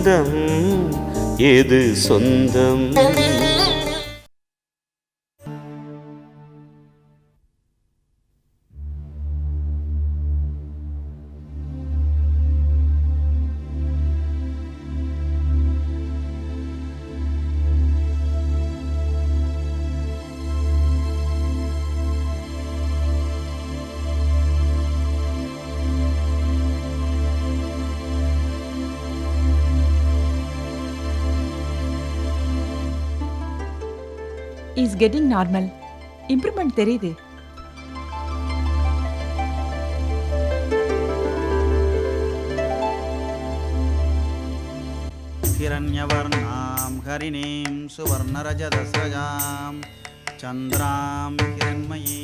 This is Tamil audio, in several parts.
சொந்தம் எது சொந்தம்? ఈస్ గెటింగ్ నార్మల్ ఇంప్రూవ్మెంట్ తెలియదు హిరణ్యవర్ణాం హరిణీం సువర్ణరజదస్రజాం చంద్రాం హిరణ్మయీ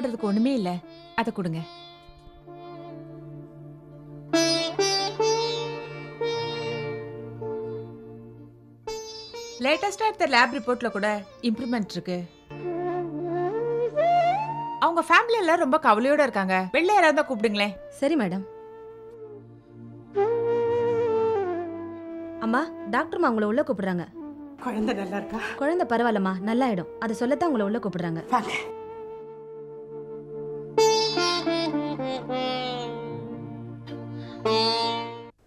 கவலைப்படுறதுக்கு ஒண்ணுமே இல்ல. அதை கொடுங்க. லேட்டஸ்டா எடுத்த லேப் ரிப்போர்ட்ல கூட இம்ப்ரூவ்மெண்ட் இருக்கு. அவங்க ஃபேமிலி எல்லாம் ரொம்ப கவலையோட இருக்காங்க. வெளில யாராவது கூப்பிடுங்களேன். சரி மேடம் அம்மா டாக்டர்மா உங்களை உள்ள கூப்பிடுறாங்க. குழந்தை நல்லா இருக்கா? குழந்தை பரவாயில்லம்மா நல்லாயிடும். அதை சொல்லத்தான் உங்களை உள்ள கூப்பிடுறாங்க.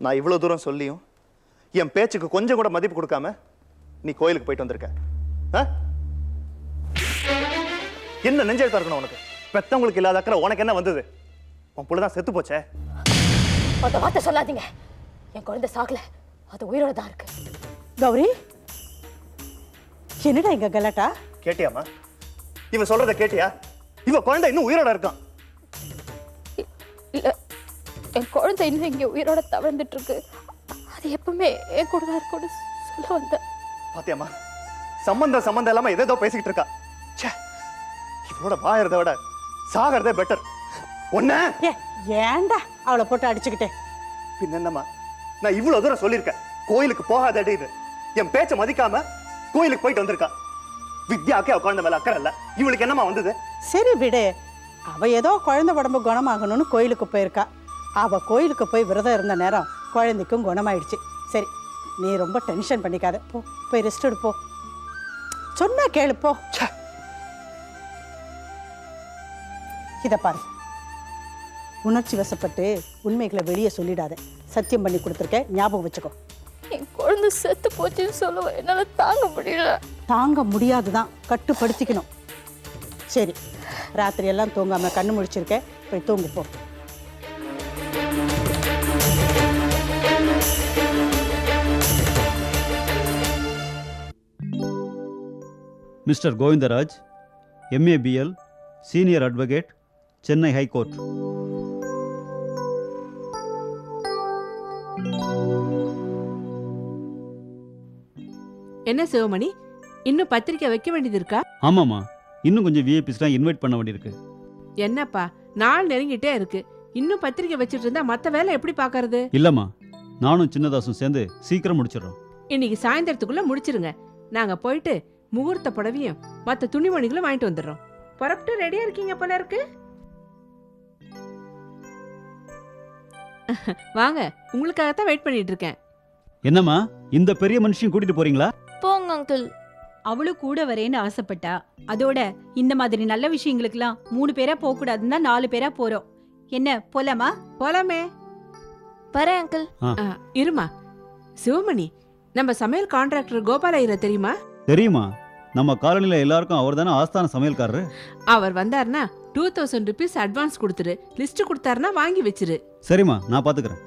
நான் இவ்வளோ தூரம் சொல்லியும் என் பேச்சுக்கு கொஞ்சம் கூட மதிப்பு கொடுக்காம நீ கோயிலுக்கு போயிட்டு வந்திருக்க? என்ன நெஞ்செழுத்தா இருக்கணும் உனக்கு? பெத்தவங்களுக்கு இல்லாத அக்கறை உனக்கு என்ன வந்தது? உன் புள்ள தான் செத்து போச்சே. அந்த வார்த்தை சொல்லாதீங்க. என் குழந்தை சாகல. அது உயிரோட தான் இருக்கு. கௌரி என்னடா இங்க கலாட்டா? கேட்டியாமா இவன் சொல்றத கேட்டியா? இவ குழந்தை இன்னும் உயிரோட இருக்கான். என் குழந்தை இன்னும் இங்க உயிரோட தவழ்ந்துட்டு இருக்கு அது எப்பவுமே என் கூட தான் இருக்கும்னு சொல்ல வந்தேன். பாத்தியாமா சம்பந்தம் சம்பந்தம் இல்லாம எதேதோ பேசிக்கிட்டு இருக்கா. ச்சே இவளோட வாயறத விட சாகிறதே பெட்டர் ஒன்ன ஏ ஏன்டா அவளை போட்டு அடிச்சுக்கிட்டே? பின்ன என்னம்மா நான் இவ்வளவு தூரம் சொல்லியிருக்கேன். கோயிலுக்கு போகாதடின்னு என் பேச்சை மதிக்காம கோயிலுக்கு போயிட்டு வந்திருக்கா. வித்யாவுக்கு அவ குழந்தை மேல அக்கறை இல்ல. இவளுக்கு என்னம்மா வந்தது? சரி விடு. அவ ஏதோ குழந்தை உடம்பு குணமாகணும்னு கோயிலுக்கு போயிருக்கா. அவ கோயிலுக்கு போய் விரதம் இருந்த நேரம் குழந்தைக்கும் குணமாயிடுச்சு. சரி நீ ரொம்ப டென்ஷன் பண்ணிக்காத. போ போய் ரெஸ்ட் எடு போ சொன்னா கேளு போ. ச்சே. இத பாரு. உணர்ச்சி வசப்பட்டு உண்மைகளை வெளியே சொல்லிடாத. சத்தியம் பண்ணி கொடுத்துருக்கேன் ஞாபகம் வச்சுக்கோ. என் குழந்தை செத்து போச்சுன்னு சொல்லுவேன் என்னால தாங்க முடியல. தாங்க முடியாதுதான். கட்டுப்படுத்திக்கணும். சரி ராத்திரி எல்லாம் தூங்காம கண்ணு முழிச்சிருக்கேன் போய் தூங்கு போ. Mister Govindaraj MA BL senior advocate Chennai high court. என்ன சிவமணி? இன்னும் பத்திரிக்கை வைக்க வேண்டியது இருக்கா? ஆமாம்மா. இன்னும் கொஞ்சம் விஐபிஸ்லாம் இன்வைட் பண்ண வேண்டியிருக்கு. என்னப்பா? நாள் நெருங்கிட்டே இருக்கு. இன்னும் பத்திரிக்கை வச்சிட்டு இருந்தா மத்த வேலை எப்படி பாக்குறது? இல்லைம்மா. நானும் சின்னதாசும் சேர்ந்து சீக்கிரம் முடிச்சிடுறோம். இன்னைக்கு சாயந்தரத்துக்குள்ள முடிச்சிருங்க. நாங்க போயிட்டு முகூர்த்த புடவையும் மத்த துணிமணிகளும் வாங்கிட்டு வந்துடுறோம். புறப்பட்டு ரெடியா இருக்கீங்க போல இருக்கு. வாங்க உங்களுக்காகத்தான் வெயிட் பண்ணிட்டு இருக்கேன். என்னம்மா இந்த பெரிய மனுஷன் கூட்டிட்டு போறீங்களா? போங்க அங்கிள் அவளும் கூட வரேன்னு ஆசைப்பட்டா அதோட இந்த மாதிரி நல்ல விஷயங்களுக்கெல்லாம் மூணு பேரா போக கூடாதுன்னா நாலு பேரா போறோம். என்ன போலாமா? போலாமே. வரேன் அங்கிள் ஆ, இருமா. சிவமணி நம்ம சமையல் கான்ட்ராக்டர் கோபால ஐயரை தெரியுமா? தெரியுமா? நம்ம காலனியில் எல்லாருக்கும் அவர் தானே ஆஸ்தான சமையல்காரரு? அவர் வந்தாருன்னா டூ தௌசண்ட் ருபீஸ் அட்வான்ஸ் கொடுத்துரு. லிஸ்ட் கொடுத்தாருன்னா வாங்கி வச்சிரு. சரிம்மா நான் பார்த்துக்கிறேன்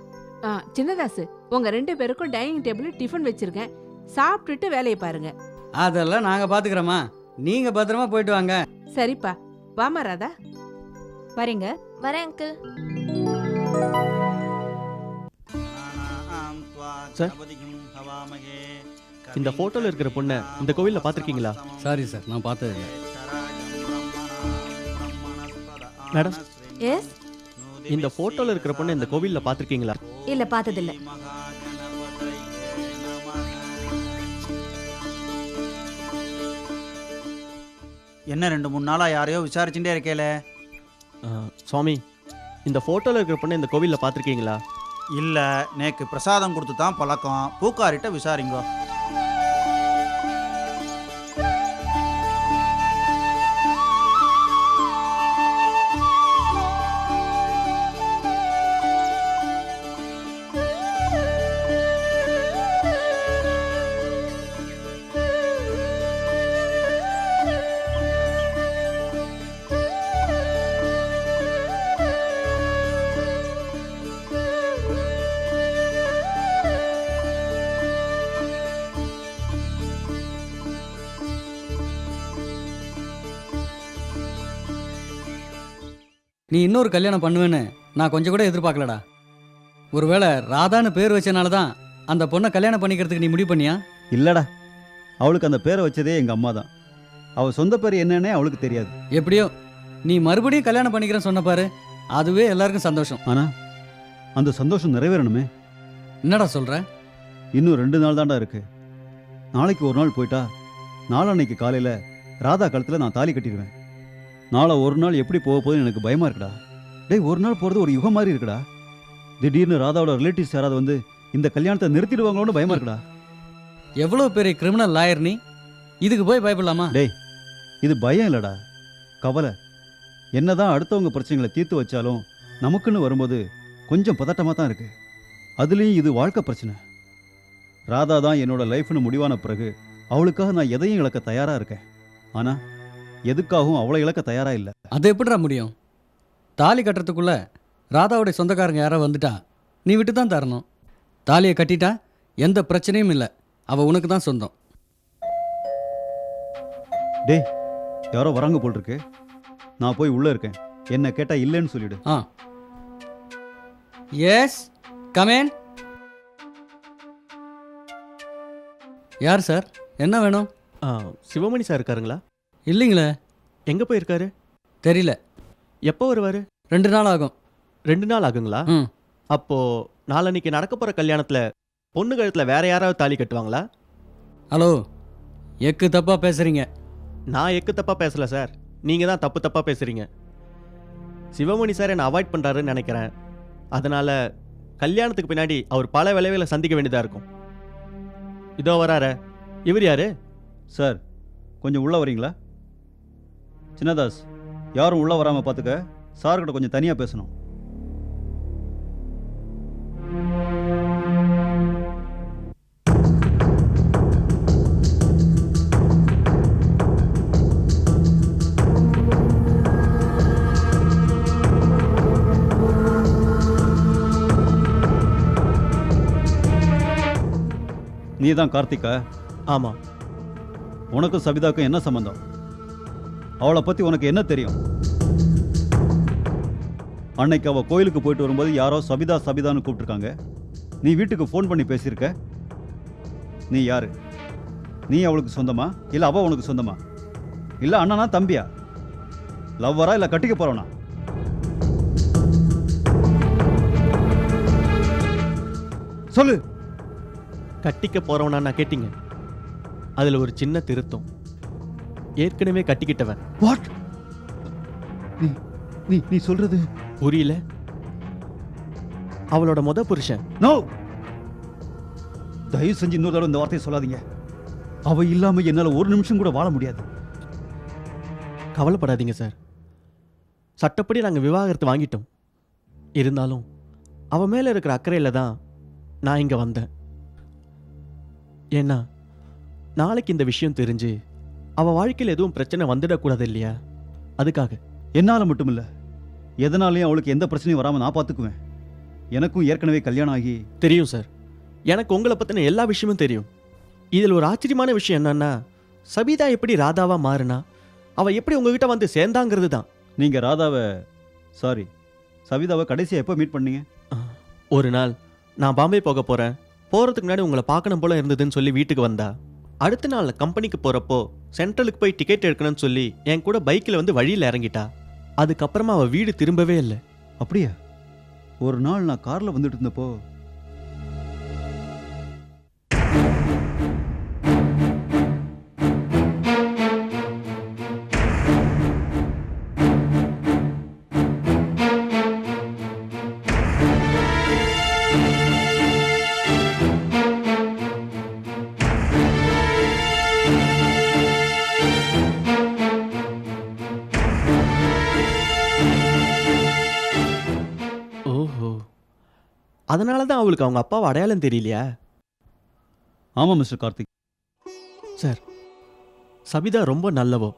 ஆ, சின்னதாசு உங்க ரெண்டு பேருக்கும் டைனிங் டேபிள் டிஃபன் வச்சிருக்கேன். சாப்பிட்டுட்டு வேலையை பாருங்க. அதெல்லாம் நாங்கள் பார்த்துக்குறோம்மா நீங்கள் பத்திரமா போயிட்டு வாங்க. சரிப்பா. வாமா ராதா. வரேங்க. வரேன் அங்கிள் சார், இந்த photoல இருக்கிற பொண்ணை இந்த கோவில்ல பார்த்திருக்கீங்களா? சாரி சார் நான் பார்த்தது இல்லை மேடம். எஸ் இந்த போட்டோல இருக்கிற பொண்ணை இந்த கோவில்ல பார்த்திருக்கீங்களா? இல்ல பார்த்ததில்ல. என்ன ரெண்டு மூணு நாளாக யாரையோ விசாரிச்சுட்டே இருக்கேல? சுவாமி இந்த போட்டோல இருக்கிற பொண்ணை இந்த கோவில்ல பார்த்திருக்கீங்களா? இல்லை நேக்கு பிரசாதம் கொடுத்து தான் பழக்கம். பூக்காரிட்ட விசாரிங்கோ. நீ இன்னொரு கல்யாணம் பண்ணுவேன்னு நான் கொஞ்சம் கூட எதிர்பார்க்கலடா. ஒருவேளை ராதான்னு பேர் வச்சனால தான் அந்த பொண்ணை கல்யாணம் பண்ணிக்கிறதுக்கு நீ முடிவு பண்ணியா? இல்லடா. அவளுக்கு அந்த பேரை வச்சதே எங்கள் அம்மா தான் அவள் சொந்த பேர் என்னன்னே அவளுக்கு தெரியாது. எப்படியோ நீ மறுபடியும் கல்யாணம் பண்ணிக்கிறேன்னு சொன்ன பாரு அதுவே எல்லாருக்கும் சந்தோஷம். ஆனால் அந்த சந்தோஷம் நிறைவேறணுமே. என்னடா சொல்ற? இன்னும் ரெண்டு நாள் தான்டா இருக்கு. நாளைக்கு ஒரு நாள் போயிட்டா நாளன்னைக்கு காலையில் ராதா கழுத்தில் நான் தாலி கட்டிடுவேன். நாளை ஒரு நாள் எப்படி போக போகுதுன்னு எனக்கு பயமா இருக்குடா. டேய் ஒரு நாள் போகிறது ஒரு யுகம் மாதிரி இருக்குடா. திடீர்னு ராதாவோட ரிலேட்டிவ்ஸ் யாராவது வந்து இந்த கல்யாணத்தை நிறுத்திடுவாங்களோன்னு பயமா இருக்குடா. எவ்வளோ பெரிய கிரிமினல் லாயர் நீ? இதுக்கு போய் பயப்படலாமா? டேய் இது பயம் இல்லடா. கவலை. என்னதான் அடுத்தவங்க பிரச்சனைகளை தீர்த்து வச்சாலும் நமக்குன்னு வரும்போது கொஞ்சம் பதட்டமாக தான் இருக்கு. அதுலேயும் இது வாழ்க்கை பிரச்சனை. ராதா தான் என்னோட லைஃப்னு முடிவான பிறகு அவளுக்காக நான் எதையும் இழக்க தயாராக இருக்கேன். ஆனால் எதுக்காகவும் அவளை இழக்க தயாராக இல்லை. அது எப்படிடா முடியும்? தாலி கட்டுறதுக்குள்ள ராதாவுடைய சொந்தக்காரங்க யாரோ வந்துட்டா நீ விட்டு தான் தரணும். தாலியை கட்டிட்டா எந்த பிரச்சனையும் இல்லை. அவள் உனக்கு தான் சொந்தம். டேய் யாரோ வராங்க போல் இருக்கு நான் போய் உள்ளே இருக்கேன். என்ன கேட்டால் இல்லைன்னு சொல்லிடு. ஆ. எஸ் கமேன் யார் சார்? என்ன வேணும்? சிவமணி சார் இருக்காருங்களா? இல்லைங்களே. எங்க போயிருக்காரு? தெரியல. எப்போ வருவாரு? ரெண்டு நாள் ஆகும். ரெண்டு நாள் ஆகுங்களா? ம். அப்போ நாளன்னைக்கு நடக்க போற கல்யாணத்துல பொண்ணு கழுத்துல வேற யாராவது தாலி கட்டுவாங்களா? ஹலோ எக்கு தப்பாக பேசுகிறீங்க நான் எக்கு தப்பா பேசல சார். நீங்க தான் தப்பு தப்பா பேசுறீங்க. சிவமணி சார் என்னை அவாய்ட் பண்றாருன்னு நினைக்கிறேன். அதனால கல்யாணத்துக்கு பின்னாடி அவர் பல விளைவுகளை சந்திக்க வேண்டியதா இருக்கும். இதோ வராரு. இவர் யாரு? சார் கொஞ்சம் உள்ளே வரீங்களா? சின்னதாஸ் யாரும் உள்ளே வராமல் பார்த்துக்க சார்கிட்ட கொஞ்சம் தனியாக பேசணும். நீ தான் கார்த்திகா? ஆமா உனக்கும் சபிதாக்கும் என்ன சம்பந்தம்? அவளை பற்றி உனக்கு என்ன தெரியும்? அன்னைக்கு அவள் கோயிலுக்கு போயிட்டு வரும்போது யாரோ சபிதா சபிதான்னு கூப்பிட்டுருக்காங்க. நீ வீட்டுக்கு ஃபோன் பண்ணி பேசியிருக்க? நீ யார்? நீ அவளுக்கு சொந்தமா? இல்லை அவள் உனக்கு சொந்தமா? இல்லை அண்ணனா தம்பியா? லவ்வரா இல்லை கட்டிக்க போகிறவனா சொல்லு. கட்டிக்க போறவனா நான் கேட்டீங்க. அதில் ஒரு சின்ன திருத்தம். ஏற்கனவே கட்டிக்கிட்டவன். வாட் நீ நீ நீ சொல்றது? புரியல. அவளோட முத புருஷன். நோ தயவு செஞ்சு இன்னொரு தடவை இந்த வார்த்தையை சொல்லாதீங்க. அவ இல்லாம என்னால ஒரு நிமிஷம் கூட வாழ முடியாது. கவலைப்படாதீங்க சார். சட்டப்படி நாங்கள் விவாகரத்து வாங்கிட்டோம். இருந்தாலும் அவ மேலே இருக்கிற அக்கறையில் தான் நான் இங்கே வந்தேன். ஏன்னா நாளைக்கு இந்த விஷயம் தெரிஞ்சு அவ வாழ்க்கையில் எதுவும் பிரச்சனை வந்துடக்கூடாது இல்லையா அதுக்காக. என்னால மட்டும் இல்ல எதனாலையும் அவளுக்கு எந்த பிரச்சனையும் வராம நான் பாத்துக்குவேன். எனக்கும் ஏற்கனவே கல்யாணம் ஆகி. தெரியும் சார். எனக்கு உங்களை பற்றின எல்லா விஷயமும் தெரியும். இதில் ஒரு ஆச்சரியமான விஷயம் என்னன்னா சபிதா எப்படி ராதாவா மாறுனா அவ எப்படி உங்ககிட்ட வந்து சேர்ந்தாங்கிறது தான். நீங்க ராதாவை சாரி சவிதாவை கடைசியா எப்போ மீட் பண்ணீங்க? ஒரு நாள் நான் பாம்பே போக போகிறேன் போகிறதுக்கு முன்னாடி உங்களை பார்க்கணும் போல இருந்ததுன்னு சொல்லி வீட்டுக்கு வந்தா. அடுத்த நாள் கம்பெனிக்கு போகிறப்போ சென்ட்ரலுக்கு போய் டிக்கெட் எடுக்கணும்னு சொல்லி என் கூட பைக்கில் வந்து வழியில் இறங்கிட்டா. அதுக்கப்புறமா அவள் வீடு திரும்பவே இல்லை. அப்படியா? ஒரு நாள் நான் காரில் வந்துட்டு இருந்தப்போ அதனால தான் அவளுக்கு அவங்க அப்பாவை அடையாளம் தெரியலையா? ஆமா மிஸ்டர் கார்த்திக். சார் சபிதா ரொம்ப நல்லவோ?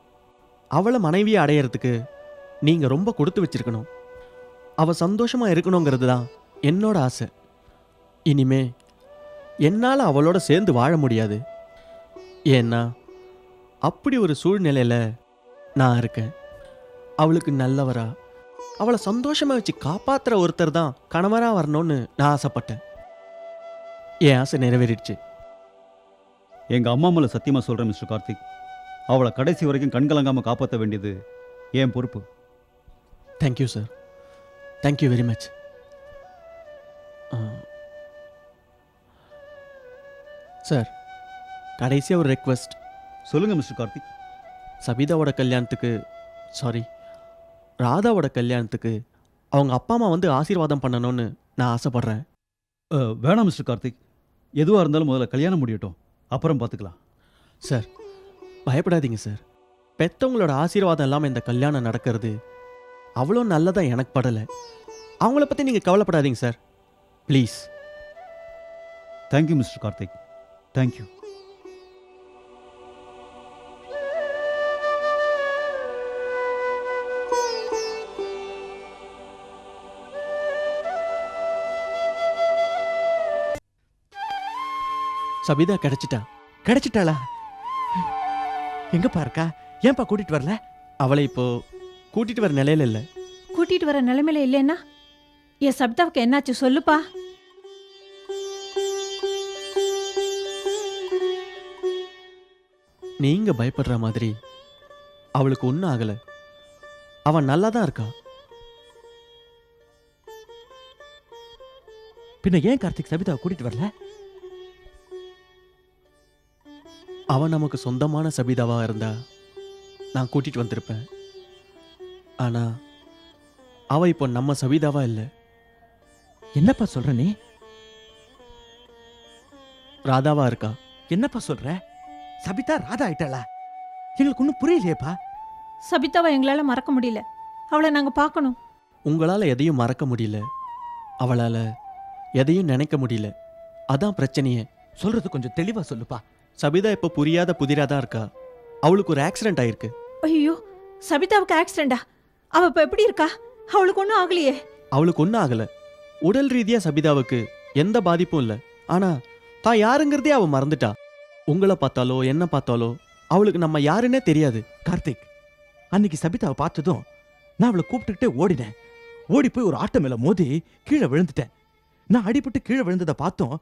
அவளை மனைவியை அடையறதுக்கு நீங்கள் ரொம்ப கொடுத்து வச்சிருக்கணும். அவள் சந்தோஷமாக இருக்கணுங்கிறது தான் என்னோட ஆசை. இனிமே என்னால் அவளோட சேர்ந்து வாழ முடியாது. ஏன்னா அப்படி ஒரு சூழ்நிலையில் நான் இருக்கேன். அவளுக்கு நல்லவரா அவளை சந்தோஷமாக வச்சு காப்பாற்றுற ஒருத்தர் தான் கணவராக வரணும்னு நான் ஆசைப்பட்டேன். என் ஆசை நிறைவேறிடுச்சு. எங்க அம்மா மேல சத்தியமா சொல்றேன் மிஸ்டர் கார்த்திக். அவளை கடைசி வரைக்கும் கண்கலங்காம காப்பாற்ற வேண்டியது என் பொறுப்பு. Thank you sir thank you very much sir கடைசியாக ஒரு ரெக்வெஸ்ட் சொல்லுங்க மிஸ்டர் கார்த்திக். சபிதாவோட கல்யாணத்துக்கு சாரி ராதாவோட கல்யாணத்துக்கு அவங்க அப்பா அம்மா வந்து ஆசீர்வாதம் பண்ணணும்னு நான் ஆசைப்பட்றேன். வேணாம் மிஸ்டர் கார்த்திக். எதுவா இருந்தாலும் முதல்ல கல்யாணம் முடியட்டும். அப்புறம் பார்த்துக்கலாம் சார் பயப்படாதீங்க சார். பெத்தவங்களோட ஆசீர்வாதம் இல்லாமல் இந்த கல்யாணம் நடக்கிறது அவ்வளோ நல்லதா எனக்கு படலை. அவங்கள பற்றி நீங்கள் கவலைப்படாதீங்க sir. Please. Thank you mister Karthik. Thank you Sabitha கிடைச்சிட்டா. கிடைச்சிட்டாளா? எங்கப்பா இருக்கா? ஏன்பா கூட்டிட்டு வரல? அவளை இப்போ கூட்டிட்டு வர நிலையில இல்லை. கூட்டிட்டு வர நிலைமையில இல்லைன்னா என் சப்தாவுக்கு என்னாச்சு சொல்லுப்பா. நீங்க பயப்படுற மாதிரி அவளுக்கு ஒன்றும் ஆகலை. அவன் நல்லா தான் இருக்கா? பின்ன ஏன் கார்த்திக் சபிதாவை கூட்டிட்டு வரல? அவன் நமக்கு சொந்தமான சபிதாவா இருந்தா நான் கூட்டிட்டு வந்திருப்பேன். ஆனா அவ இப்போ நம்ம சபிதாவா இல்லை. என்னப்பா சொல்ற நீ? ராதாவா இருக்கா? என்னப்பா சொல்ற? சபிதா ராதா ஆயிட்டாளா? எங்களுக்கு ஒன்றும் புரியலையேப்பா. சபிதாவை எங்களால மறக்க முடியல. அவளை நாங்க பார்க்கணும். உங்களால எதையும் மறக்க முடியல. அவளால எதையும் நினைக்க முடியல. அதான் பிரச்சனையே. சொல்றது கொஞ்சம் தெளிவா சொல்லுப்பா. சபிதா இப்போ புரியாத புதிரா தான் இருக்கா? அவளுக்கு ஒரு ஆக்சிடென்ட் ஆயிருக்கு. ஐயோ சபிதாவுக்கு ஆக்சிடெண்டா அவ இப்ப எப்படி இருக்கா? அவளுக்கு ஒன்றும் ஆகலையே. அவளுக்கு ஒன்றும் ஆகல. உடல் ரீதியா சபிதாவுக்கு எந்த பாதிப்பும் இல்லை. ஆனா தான் யாருங்கிறதே அவ மறந்துட்டா. உங்களை பார்த்தாலோ என்ன பார்த்தாலோ அவளுக்கு நம்ம யாருன்னே தெரியாது. கார்த்திக் அன்னைக்கு சபிதாவை பார்த்ததும் நான் அவளை கூப்பிட்டுக்கிட்டே ஓடினேன். ஓடி போய் ஒரு ஆட்டோ மேல மோதி கீழே விழுந்துட்டேன். நான் அடிபட்டு கீழே விழுந்ததை பார்த்தோம்.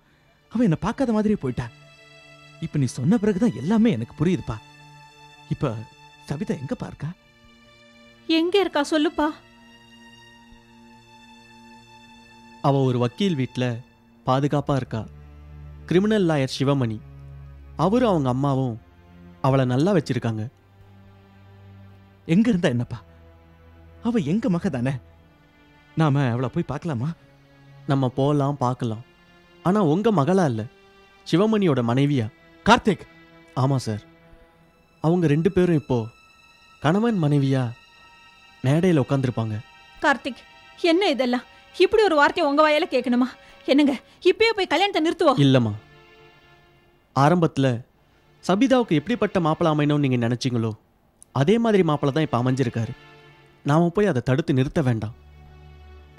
அவ என்னை பார்க்காத மாதிரியே போயிட்டா. இப்ப நீ சொன்ன பிறகுதான் எல்லாமே எனக்கு புரியுதுப்பா. இப்ப சபிதா எங்க பார்க்கா எங்க இருக்கா சொல்லுப்பா. அவ ஒரு வக்கீல் வீட்டில் பாதுகாப்பாக இருக்கா. Criminal lawyer Sivamani. அவரும் அவங்க அம்மாவும் அவளை நல்லா வச்சிருக்காங்க. எங்க இருந்தா என்னப்பா? அவ எங்க மக தானே? நாம அவளை போய் பார்க்கலாமா? நம்ம போகலாம் பார்க்கலாம். ஆனால் உங்கள் மகளா இல்லை. சிவமணியோட மனைவியா? கார்த்திக்! ஆமாம் சார். அவங்க ரெண்டு பேரும் இப்போ கணவன் மனைவியா மேடையில் உட்காந்துருப்பாங்க கார்த்திக் என்ன இதெல்லாம்? இப்படி ஒரு வார்த்தையை உங்க வாயால கேட்கணுமா என்னங்க இப்பயே போய் கல்யாணத்தை நிறுத்துவோம் இல்லைம்மா. ஆரம்பத்தில் சபிதாவுக்கு எப்படிப்பட்ட மாப்பிள அமையணும்னு நீங்கள் நினச்சிங்களோ அதே மாதிரி மாப்பிள தான் இப்போ அமைஞ்சிருக்காரு. நாம் போய் அதை தடுத்து நிறுத்த வேண்டாம்.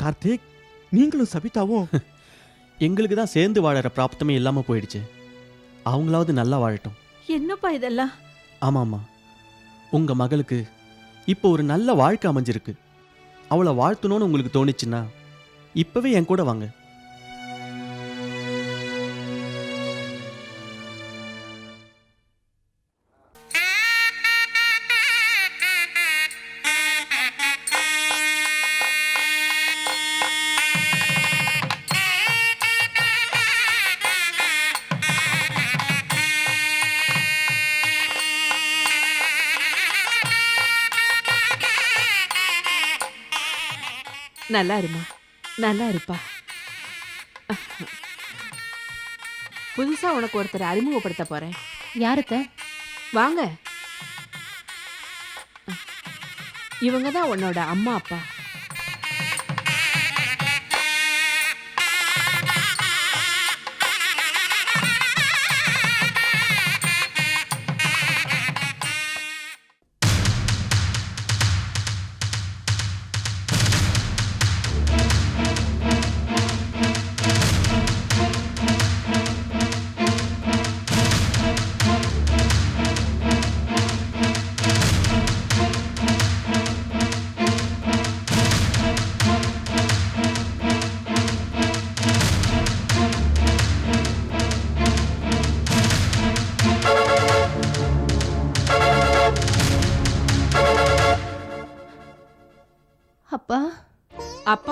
கார்த்திக் நீங்களும் சபிதாவும் எங்களுக்கு தான் சேர்ந்து வாழற பிராப்தமே இல்லாமல் போயிடுச்சு. அவங்களாவது நல்லா வாழட்டும். என்னப்பா இதெல்லாம்? ஆமாம்மா. உங்கள் மகளுக்கு இப்போ ஒரு நல்ல வாழ்க்கை அமைஞ்சிருக்கு. அவளை வாழ்த்தணும்னு உங்களுக்கு தோணுச்சுன்னா இப்போவே என் கூட வாங்க. நல்லா இருமா நல்லா இருப்பா புதுசா உனக்கு ஒருத்தர் அறிமுகப்படுத்த போறேன். யாருத்த? வாங்க. இவங்க தான் உன்னோட அம்மா அப்பா அப்பா.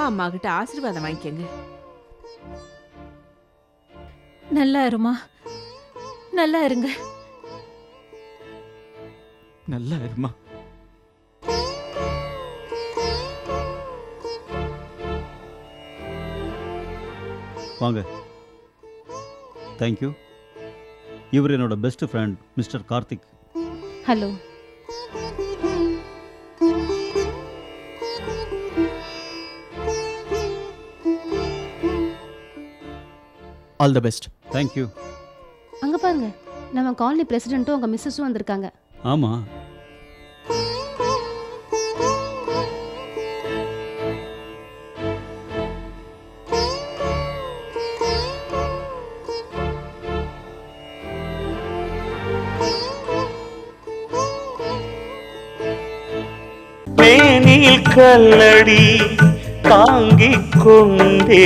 அம்மா கிட்ட ஆசீர்வாதம் வாங்கிக்கங்க. நல்லா இருமா? நல்லா இருங்க. நல்லா இருமா? வாங்க. தேங்க்யூ இவர் என்னோட best friend mister Karthik. Hello all the best thank you அங்க பாருங்க. நம்ம காலனி பிரசிடென்ட்டும் உங்க மிஸ்ஸஸும் வந்திருக்காங்க. ஆமாம் மேனில் கல்லடி தாங்கிக் கொண்டே